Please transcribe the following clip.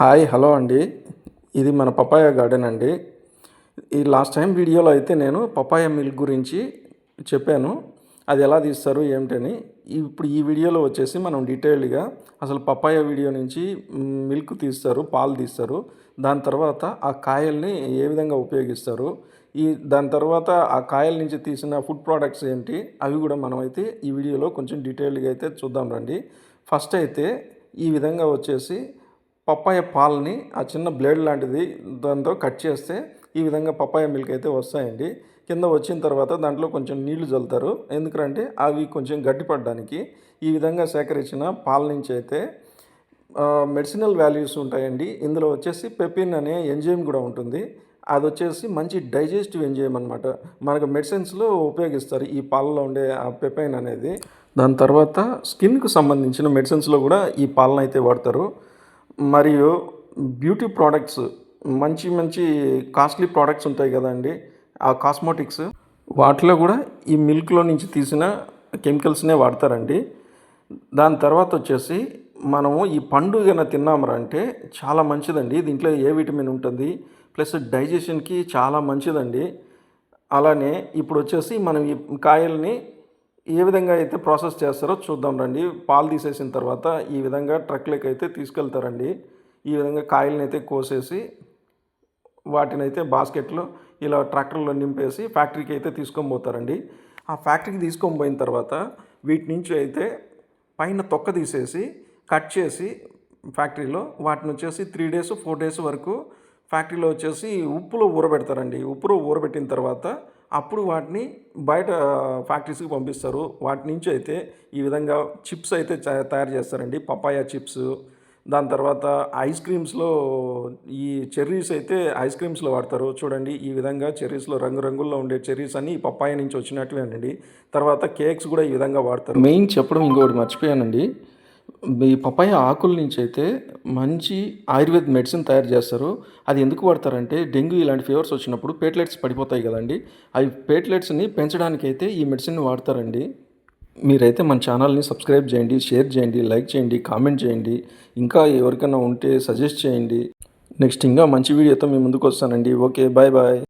Hi hello అండి. ఇది మన పపాయ గార్డెన్ అండి. ఈ లాస్ట్ టైం వీడియోలో అయితే నేను పపాయ మిల్క్ గురించి చెప్పాను. అది ఎలా తీస్తారు ఏమిటని ఇప్పుడు ఈ వీడియోలో వచ్చేసి మనం డీటెయిల్డ్గా అసలు పపాయ వీడియో నుంచి మిల్క్ తీస్తారు పాలు తీస్తారు. దాని తర్వాత ఆ కాయల్ని ఏ విధంగా ఉపయోగిస్తారు. ఈ దాని తర్వాత ఆ కాయల నుంచి తీసిన ఫుడ్ ప్రోడక్ట్స్ ఏంటి అవి కూడా మనమైతే ఈ వీడియోలో కొంచెం డీటెయిల్డ్గా అయితే చూద్దాం రండి. ఫస్ట్ అయితే ఈ విధంగా వచ్చేసి పప్పాయ పాలని ఆ చిన్న బ్లేడ్ లాంటిది దాంతో కట్ చేస్తే ఈ విధంగా పప్పాయ మిల్క్ అయితే వస్తాయండి. కింద వచ్చిన తర్వాత దాంట్లో కొంచెం నీళ్ళు చల్లుతారు ఎందుకంటే అవి కొంచెం గట్టిపడడానికి ఈ విధంగా సేకరించిన పాల నుంచి అయితే మెడిసినల్ వాల్యూస్ ఉంటాయండి. ఇందులో వచ్చేసి పెపిన్ అనే ఎంజైమ్ కూడా ఉంటుంది. అది వచ్చేసి మంచి డైజెస్టివ్ ఎంజైమ్ అనమాట మనకు మెడిసిన్స్లో ఉపయోగిస్తారు ఈ పాలలో ఉండే ఆ పెపైన్ అనేది. దాని తర్వాత స్కిన్కు సంబంధించిన మెడిసిన్స్లో కూడా ఈ పాలన అయితే వాడతారు. మరియు బ్యూటీ ప్రోడక్ట్స్ మంచి మంచి కాస్ట్లీ ప్రోడక్ట్స్ ఉంటాయి కదండి ఆ కాస్మోటిక్స్. వాటిలో కూడా ఈ మిల్క్లో నుంచి తీసిన కెమికల్స్నే వాడతారండి. దాని తర్వాత వచ్చేసి మనము ఈ పండు కన్నా తిన్నామరంటే చాలా మంచిదండి. దీంట్లో ఏ విటమిన్ ఉంటుంది ప్లస్ డైజెషన్కి చాలా మంచిదండి. అలానే ఇప్పుడు వచ్చేసి మనం ఈ కాయల్ని ఏ విధంగా అయితే ప్రాసెస్ చేస్తారో చూద్దాం రండి. పాలు తీసేసిన తర్వాత ఈ విధంగా ట్రక్లోకి అయితే తీసుకెళ్తారండి. ఈ విధంగా కాయలను అయితే కోసేసి వాటిని అయితే బాస్కెట్లో ఇలా ట్రాక్టర్లో నింపేసి ఫ్యాక్టరీకి అయితే తీసుకొని పోతారండి. ఆ ఫ్యాక్టరీకి తీసుకొని పోయిన తర్వాత వీటి నుంచి అయితే పైన తొక్క తీసేసి కట్ చేసి ఫ్యాక్టరీలో వాటిని వచ్చేసి త్రీ డేస్ ఫోర్ డేస్ వరకు ఫ్యాక్టరీలో వచ్చేసి ఉప్పులో ఊరబెడతారండి. ఉప్పులో ఊరబెట్టిన తర్వాత అప్పుడు వాటిని బయట ఫ్యాక్టరీస్కి పంపిస్తారు. వాటి నుంచి అయితే ఈ విధంగా చిప్స్ అయితే తయారు చేస్తారండి. Papaya chips. దాని తర్వాత ఐస్ క్రీమ్స్లో ఈ చెర్రీస్ అయితే ఐస్ క్రీమ్స్లో వాడతారు. చూడండి ఈ విధంగా చెర్రీస్లో రంగురంగుల్లో ఉండే చెర్రీస్ అన్ని పప్పాయ నుంచి వచ్చినట్టువేనండి. తర్వాత కేక్స్ కూడా ఈ విధంగా వాడతారు. మెయిన్ చెప్పడం ఇంకోటి మర్చిపోయానండి. ఈ పపాయ ఆకుల నుంచి అయితే మంచి ఆయుర్వేద మెడిసిన్ తయారు చేస్తారు. అది ఎందుకు వాడతారంటే డెంగ్యూ ఇలాంటి ఫీవర్స్ వచ్చినప్పుడు పేట్లెట్స్ పడిపోతాయి కదండి. అవి పేట్లెట్స్ని పెంచడానికైతే ఈ మెడిసిన్ వాడతారండి. మీరైతే మన ఛానల్ని సబ్స్క్రైబ్ చేయండి షేర్ చేయండి లైక్ చేయండి కామెంట్ చేయండి. ఇంకా ఎవరికైనా ఉంటే సజెస్ట్ చేయండి. నెక్స్ట్ ఇంకా మంచి వీడియోతో మీ ముందుకు వస్తానండి. Okay bye bye.